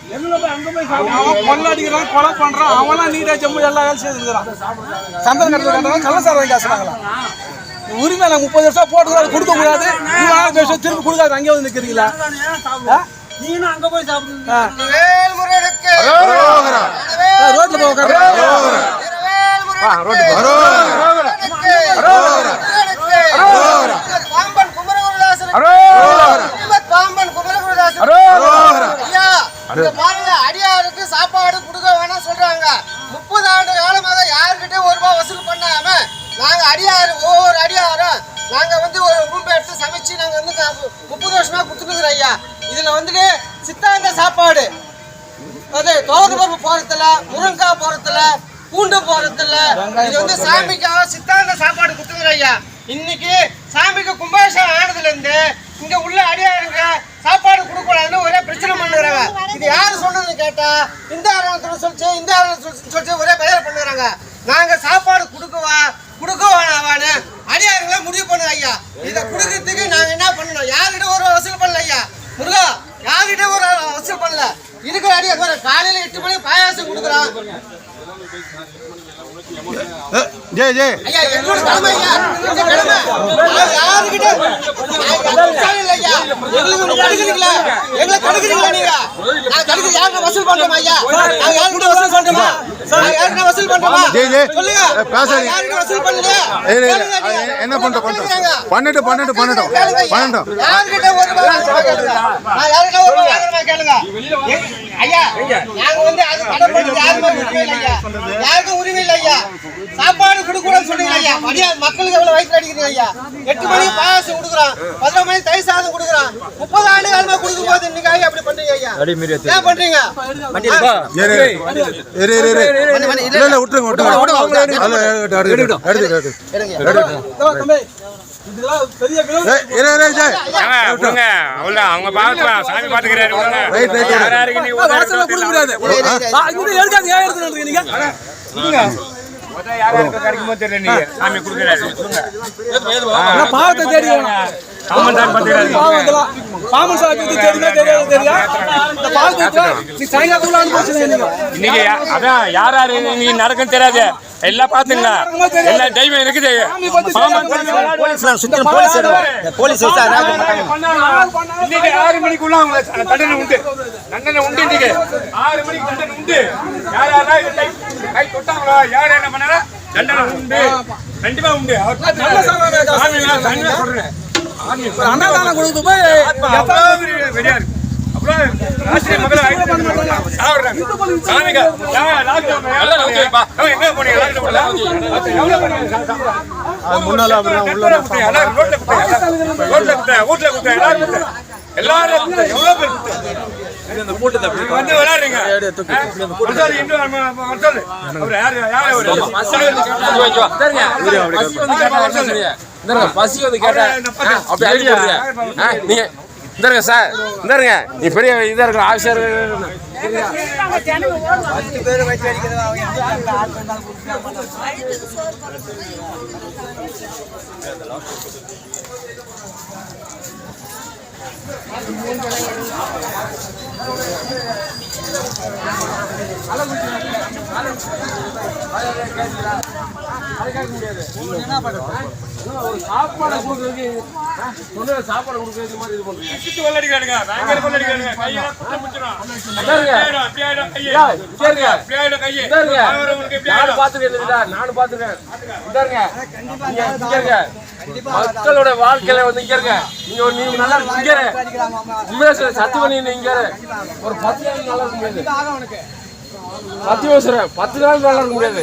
அவன் கொள்ளடிக்கிறான் கொலை பண்றான். அவன்லாம் நீட்டா ஜம்மு எல்லா வேலையும் செய்துக்கிறான் சந்தன கட்டத்தில் கட்டுறாங்க கள்ளசாரம் காசுறாங்களா? உரிமை நான் முப்பது வருஷம் போட்டு கொடுக்க கூடாது இவன் வருஷம் திரும்பி கொடுக்காது அங்கே வந்து நிற்கிறீங்களா நீனும் அங்க போய் சாப்பிடுங்க. வேல்முருகனுக்கு. ரோட்ல போக முப்பது வருஷமா கொடுத்துருக்குறோம் ஐயா இதுல வந்துட்டு சித்தாந்த சாப்பாடு. அது தோறு பருப்பு போறதுல முருங்காய் போறதுல பூண்டு போறதுல இது வந்து சாமிக்காக சித்தாந்த சாப்பாடு கொடுத்துக்கிறோம் ஐயா இன்னைக்கு சாமிக்கு கும்பாபிஷேகம் ஆனதுல இருந்து இங்க உள்ள அடியாருங்க சாப்பாடு கொடுக்கூடாதுன்னு ஒரே பிரச்சனை பண்ணுறாங்க. இது யாரு சொன்னதுன்னு கேட்டா இந்த ஆரணத்துல சொல்லிச்சு இந்த ஆரணத்துல சொல்லிச்சு ஒரே பெயர் பண்ணுறாங்க. நாங்க சாப்பாடு கொடுக்கவா கொடுக்க வேணாவான்னு அடியாருங்களே முடிவு பண்ணுங்க ஐயா இதை கொடுக்கறதுக்கு நாங்க என்ன பண்ணணும் யார்கிட்ட ஒரு வசூல் பண்ணல ஐயா முருகா யார்கிட்ட ஒரு வசூல் பண்ணல இருக்கிற அடியார் பாரு, காலையில எட்டு மணிக்கு பாயாசம் கொடுக்குறான் ஜெய் ஜெய் ஐயா எங்களோட கடமை ஐயா எங்க கடமை நாங்க யாருகிட்ட நாங்க யாருக்கும் இல்லை ஐயா எங்களுக்கு ஒண்ணு தடுக்கிறீங்களா எங்களை தடுக்கிறீங்களா நீங்க நாங்க தடுக்க யாருக்கு வசூல் பண்றோமா ஐயா நாங்க யாருக்கிட்ட வசூல் பண்றோமா நாங்க யாருக்கிட்ட வசூல் பண்றோமா ஜெய், ஜெய். சொல்லுங்க ஏ, பேசாதீங்க. நாங்க யாருக்கிட்ட வசூல் பண்ணலையா ஏய், ஏய், கேளுங்க அது நீங்க. என்ன பண்றோம் பண்றோம்? கேளுங்க. பன்னெண்டு பன்னெண்டு பன்னெண்டு கேளுங்க ஐயா. நாங்க வந்து அது கடை பண்றது யாருமே உரிமை இல்லை ஐயா. யாருக்கும் உரிமை இல்லை ஐயா. சாப்பாடு கொடுக்கூடாதுன்னு சொல்றீங்க ஐயா. மதிய மக்களுக்கு எவ்வளவு வயித்துல அடிக்கிறீங்க ஐயா. எட்டு மணிக்கு பாயாசம் கொடுக்குறோம். பதினொரு மணிக்கு தயிர் சாதம் கொடுக்குறோம். முப்பது ஆண்டு காலமா இன்னைக்கு ஐயா அப்படி பண்றீங்க ஐயா. ஏன் பண்றீங்க? விட்டுருங்க, விட்டுருங்க. அவங்க பார்த்துக்கலாம். சாமி யாருக்கு கிடைக்குமோ தெரியல நீங்க. சாமி கொடுக்குறாரு. பாவத்தை தெரியுமா இன்னைக்கு அதான் யார் யாரு நீ நடக்கும் தெரியாது. எல்லாம் பாத்துங்களா எல்லா டைமும் இருக்குது. போலீஸ் இன்னைக்கு ஆறு மணிக்குள்ள அவங்க தண்டனை உண்டு. தண்டனை உண்டு இன்னைக்கு. ஆறு மணிக்கு தண்டனை உண்டு. யார் யாரா கை கை தொட்டாங்களோ? யார் என்ன பண்ணாரோ? தண்டனை உண்டு. கண்டிப்பா உண்டு. சொல்றேன். அன்னதானம் கொடுத்து போய் வெறியா இருக்கு. ஏன் எங்க போனீங்க? முன்னால எல்லாரும் எவ்வளவு பேர் வந்து விளையாடுறீங்க. பசி வந்து கேட்டா அவரு இந்த பக்கம். அப்படி அடி போடுங்க ஆ, நீங்க இந்தாருங்க சார் இந்தாருங்க. நீ பெரிய இதாக இருக்கிற ஆஃபீஸர் சாப்பாடு கொடுக்குறதுக்கு சொன்ன சாப்பாடு மாதிரி இது பண்ணுங்க பயங்கர கையெல்லாம் குத்த முடிச்சிடும். ஆயிடும், ஐயா, ஆயிடும் கையை. நானும் ஆயிடும். நானும் இருங்க மக்களோட வாழ்க்கையில வந்து இங்க இருங்க நீங்க ஒரு- நீங்க நல்லா இருக்கு இங்க உண்மையா இங்க ஒரு பத்து நாள் நல்லா இருக்கு முடியாது சத்தியம் பத்து நாள் வேலை இருக்க முடியாது.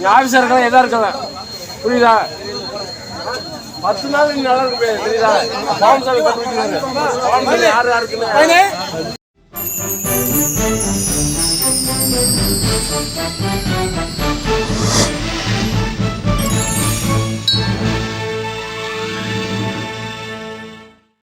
நீ ஆபீசர் இருக்கலாம் எதா இருக்கலாம். புரியுதா? பத்து நாள் நீ நல்லா இருக்க முடியாது. புரியுதா? பாவம் சாமி கட்டு வச்சுக்காங்க பாவம் சாமி யார் யாருக்குன்னு.